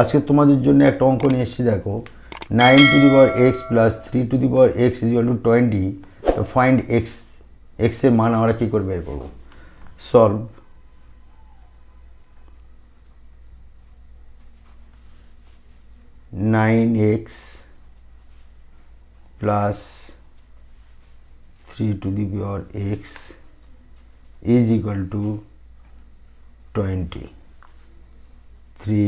আজকে তোমাদের জন্য একটা অঙ্ক নিয়ে এসেছি, দেখো। Nine to the power X plus three to the power X is to twenty তো ফাইন্ড এক্স এক্সের মান আমরা কী করে বের করব? Solve nine X plus three to the power X is equal to twenty three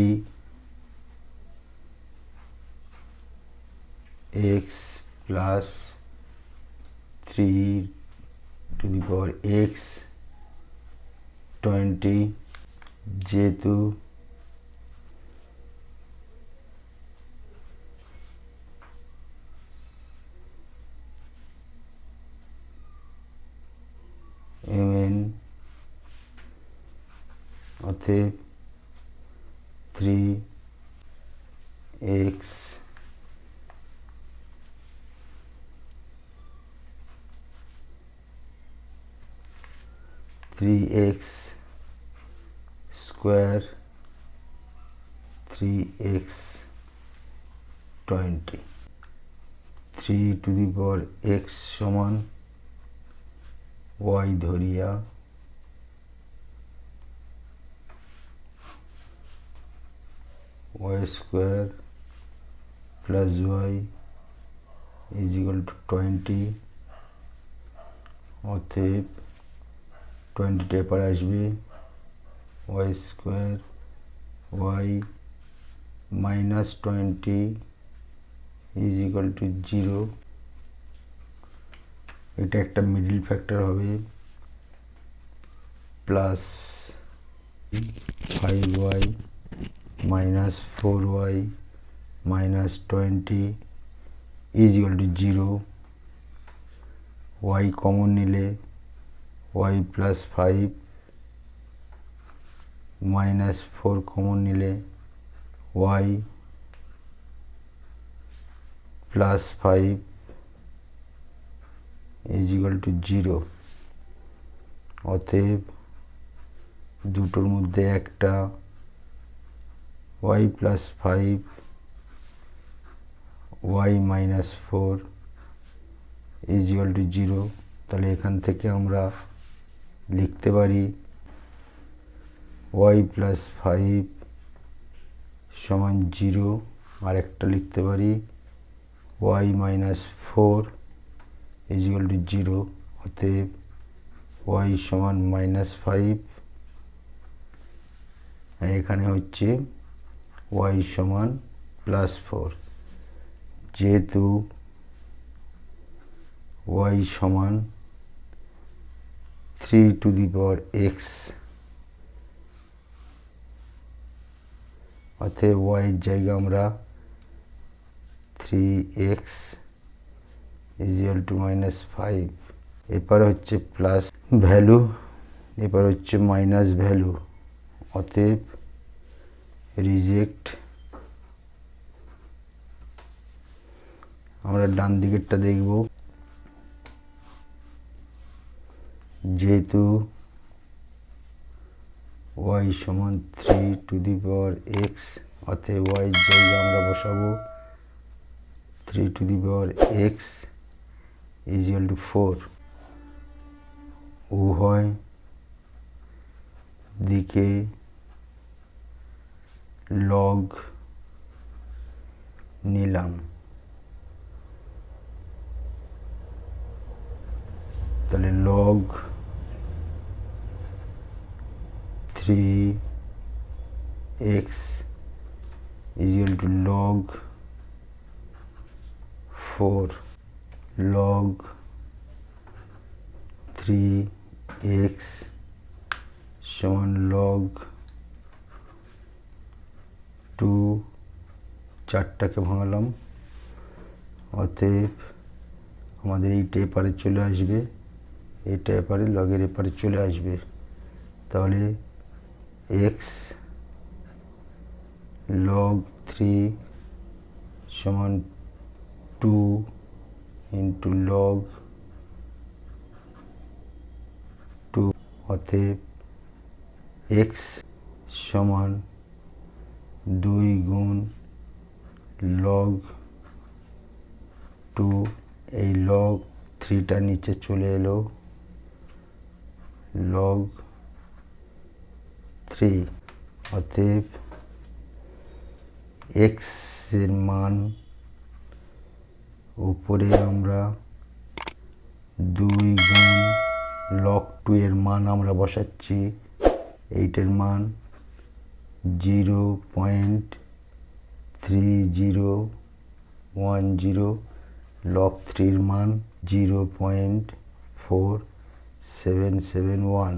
X plus three to the power X twenty যেহেতু M N অতএব three X three X square three X twenty three to the power X সমান Y ধরিয়া Y square plus Y is equal to twenty অতএব twenty টেপার আসবে Y square Y minus twenty is equal to zero এটা একটা middle factor হবে plus five Y minus four Y minus twenty is equal to zero Y common নিলে Y plus five minus four common নিলে Y plus five is equal to zero অতএব দুটোর মধ্যে একটা Y plus five Y minus four is equal to zero তাহলে এখান থেকে আমরা লিখতে পারি ওয়াই প্লাস ফাইভ সমান জিরো আর একটা লিখতে পারি Y minus four is equal to zero অতএব ওয়াই সমান মাইনাস ফাইভ এখানে হচ্ছে ওয়াই সমান প্লাস ফোর যেহেতু ওয়াই সমান three to the power X অতএব ওয়াইয়ের জায়গা আমরা three X equal to minus five এরপর হচ্ছে প্লাস ভ্যালু এবার হচ্ছে মাইনাস ভ্যালু অতএব রিজেক্ট। আমরা ডান দিকেরটা দেখব। যেহেতু ওয়াই সমান three to the power X অতএব ওয়াই জায়গায় আমরা বসাবো three to the power X equal to four উভয় দিকে লগ নিলাম। তাহলে log three X equal to log four log three X সমান লগ টু চারটাকে ভাঙালাম। অতএব আমাদের এই টেপারে চলে আসবে। এই টেপারে লগের এপারে চলে আসবে। তাহলে এক্স লগ থ্রি সমান টু ইন্টু লগ টু অতএব এক্স সমান দুই গুণ লগ টু এই লগ থ্রিটা নিচে চলে এলো। লগ থ্রি অতএব এক্সের মান উপরে আমরা দুই গুণ লগ টু এর মান আমরা বসাচ্ছি। এইটের মান zero point three zero one zero log থ্রির মান zero point four seven seven one.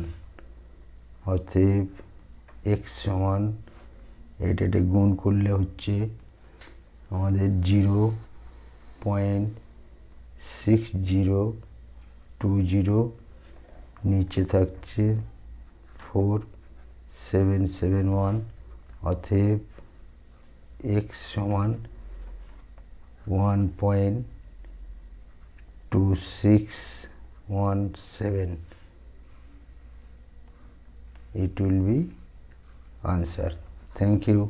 অতএব এক্স সমান এটা এটা গুণ করলে হচ্ছে আমাদের zero point six zero two zero নিচে থাকছে ফোর সেভেন সেভেন ওয়ান। অতএব এক্স সমান one point two six one seven it will be answer thank you